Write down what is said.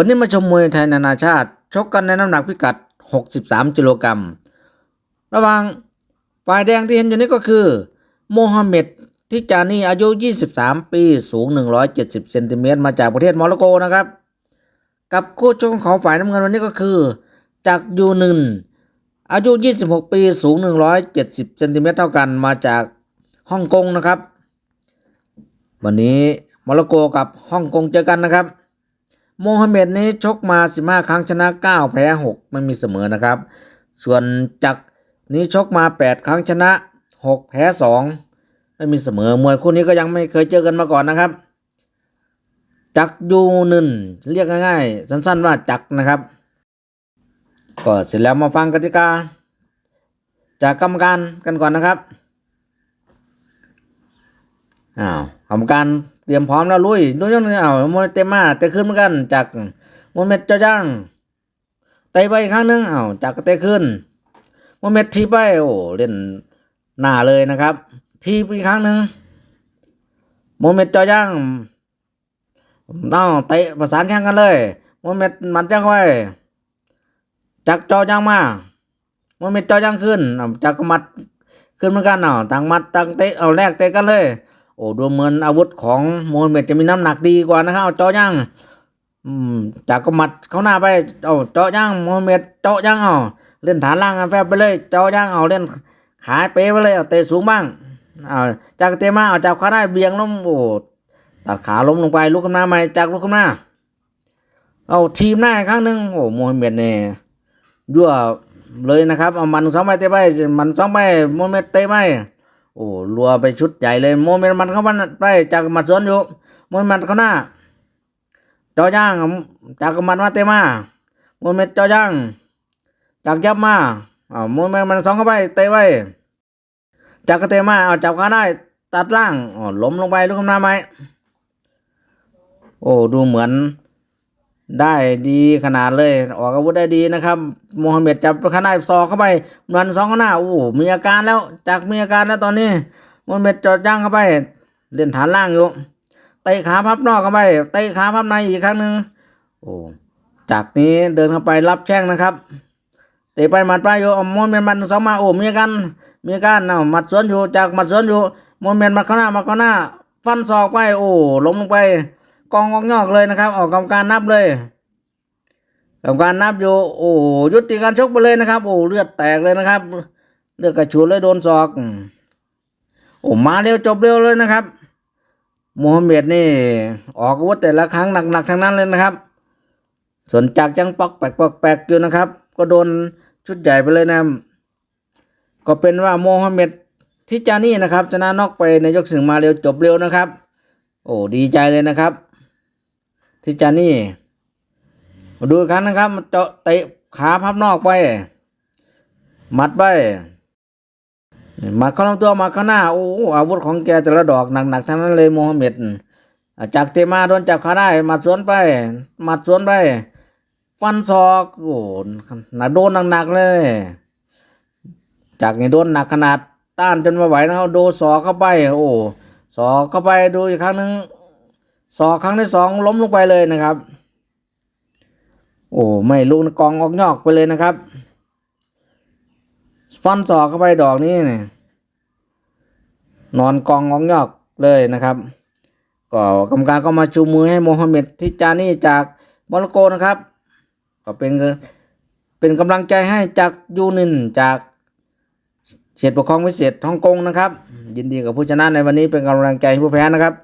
วันนี้มาชมมวยไทยนานาชาติ ชกกันในน้ำหนักพิกัด 63กิโลกรัม ระหว่างฝ่ายแดงที่เห็นอยู่นี้ก็คือ โมฮัมเหม็ดทิจานีอายุ 23 ปี สูง 170 เซนติเมตรมาจากประเทศโมร็อกโกนะครับ กับคู่ชกของฝ่ายน้ำเงินวันนี้ก็คือ จากยูนึนอายุ 26 ปี สูง 170 เซนติเมตรเท่ากันมาจากฮ่องกงนะครับ วันนี้โมร็อกโกกับฮ่องกงเจอกันนะครับ โมฮัมเหม็ดนี้ชกมา 15 ครั้งชนะ 9 แพ้ 6 ไม่มีเสมอนะครับ ส่วนจักนี้ชกมา 8 ครั้งชนะ 6 แพ้ 2 ไม่มีเสมอมวยคู่นี้ก็ยังไม่เคยเจอกันมาก่อนนะครับ จักยูนึนเรียกง่ายๆ สั้นๆว่าจักนะครับ ก็เสร็จแล้วมาฟังกติกา จากกรรมการกันก่อนนะครับ อ้าวกรรมการเตรียมพร้อมแล้วลุยลุยยกหนึงอ้าวมวยเต็มมาเตะขึ้นเหมือนกัน จากโมเมดเจ้าจ้างเตะไปอีกครั้งหนึงอ้าวจากก็เตะขึ้นโมเมดทีไปโอ้เล่นหน้าเลยนะครับ ทีไปอีกครั้งหนึ่งโมเมดเจ้าจ้างต้องเตะประสานแข่งกันเลยโมเมดมันจ้างไว้จากจอจ้างมาโมเมดจอจ้างขึ้นอ้าวจากมัดขึ้นเหมือนกันอ้าวต่างมัดต่างเตะเอาแรกเตะกันเลย โอ้ดูเหมือนอาวุธของโมฮัมเหม็ดจะมีน้ำหนักดีกว่านะครับเจาะย่างอืมจากก็หมัดเข้าหน้าไปเอาเจาะย่างโมฮัมเหม็ดเจาะย่างเอาเล่นฐานล่างแฟบไปเลยเจาะย่างเอาเล่นขาเป๊ไปเลยเอาเตะสูงบ้างเอาจากเตะมาเอาจับขาได้เบี่ยงล้มโอ้ตัดขาล้มลงไปลุกขึ้นมาใหม่จากลุกขึ้นมาเอาทีมหน้าอีกครั้งหนึ่งโอ้โมฮัมเหม็ดเนี่ยยั่วเลยนะครับเอามันสองใบเตะไปมันสองใบโมฮัมเหม็ดเตะไป โอ้รัวไปชุดใหญ่เลยโมเมนต์มันเข้ามันไปจากมัดสวนอยู่โมเมนต์เข้าหน้าจอย่างจากมันมาเตะมาโมเมนต์จอย่างจากยับมาอ่าโมเมนต์มันสองเข้าไปเตะไว้จากกเตะมาเอาจับขาได้ตัดล่างอ๋อล้มลงไปลุกขึ้นาไหมโอ้ดูเหมือน ได้ดีขนาดเลย ออกอาวุธได้ดีนะครับโมฮัมเหม็ดจับขาด้ซอกเข้าไปมันสองข้างหน้าโอ้มีอาการแล้วจากมีอาการแล้วตอนนี้โมฮัมเหม็ดจอดย่างเข้าไป เล่นฐานล่างอยู่เตะขาพับนอกเข้าไปเตะขาพับในอีกครั้งหนึ่งโอ้จากนี้เดินเข้าไปรับแช่งนะครับเตะไปหมัดไปอยู่เอาโมเมนต์มันสองมาโอ้มีอาการมีอาการเอาหมัดสวนอยู่จากหมัดสวนอยู่โมเมนต์มาข้างหน้ามาข้างหน้า ฟันศอกไปโอ้ล้มลงไป กองออกยอกเลยนะครับ ออกกรรมการนับเลยกรรมการนับอยู่โอ้ยุติการชกไปเลยนะครับ โอ้เลือดแตกเลยนะครับ เลือดกระฉูดเลยโดนศอกโอ้มาเร็วจบเร็วเลยนะครับโมฮัมเหม็ดนี่ ออกอาวุธแต่ละครั้งหนักๆทั้งนั้นเลยนะครับ ส่วนจากจังปอกแปลกปอกแปลกอยู่นะครับ ก็โดนชุดใหญ่ไปเลยนะก็เป็นว่าโมฮัมเหม็ดทิจานี่นะครับชนะน็อกไปในยกถึงมาเร็วจบเร็วนะครับ โอ้ดีใจเลยนะครับ ทิจานี่ มาดูอีกครั้งนะครับมันเจาะเตะขาพับนอกไป มัดไปหมัดเข้าลำตัวหมาข้างหน้าโอ้อาวุธของแกแต่ละดอกหนักๆทั้งนั้นเลยโมฮัมเหม็ดจากเตะมาโดนจับขาได้หมัดสวนไปหมัดสวนไป ฟันศอกโอ้หนักโดนหนักๆเลย จากนี้โดนหนักขนาดต้านจนไม่ไหวนะครับโดนศอกเข้าไป โอ้ศอกเข้าไปดูอีกครั้งหนึ่ง ศอกครั้งที่สองล้มลงไปเลยนะครับ โอ้ไม่ลูกกองออกยอกไปเลยนะครับ ฟันศอกเข้าไปดอกนี้เนี่ยนอนกองออกยอกเลยนะครับ ก็กรรมการก็มาชูมือให้โมฮัมเหม็ดทิจานี่จากโมร็อกโกนะครับ ก็เป็นเป็นกำลังใจให้จากยูนินจากเขตปกครองพิเศษฮ่องกงนะครับ ยินดีกับผู้ชนะในวันนี้เป็นกำลังใจให้ผู้แพ้นะครับ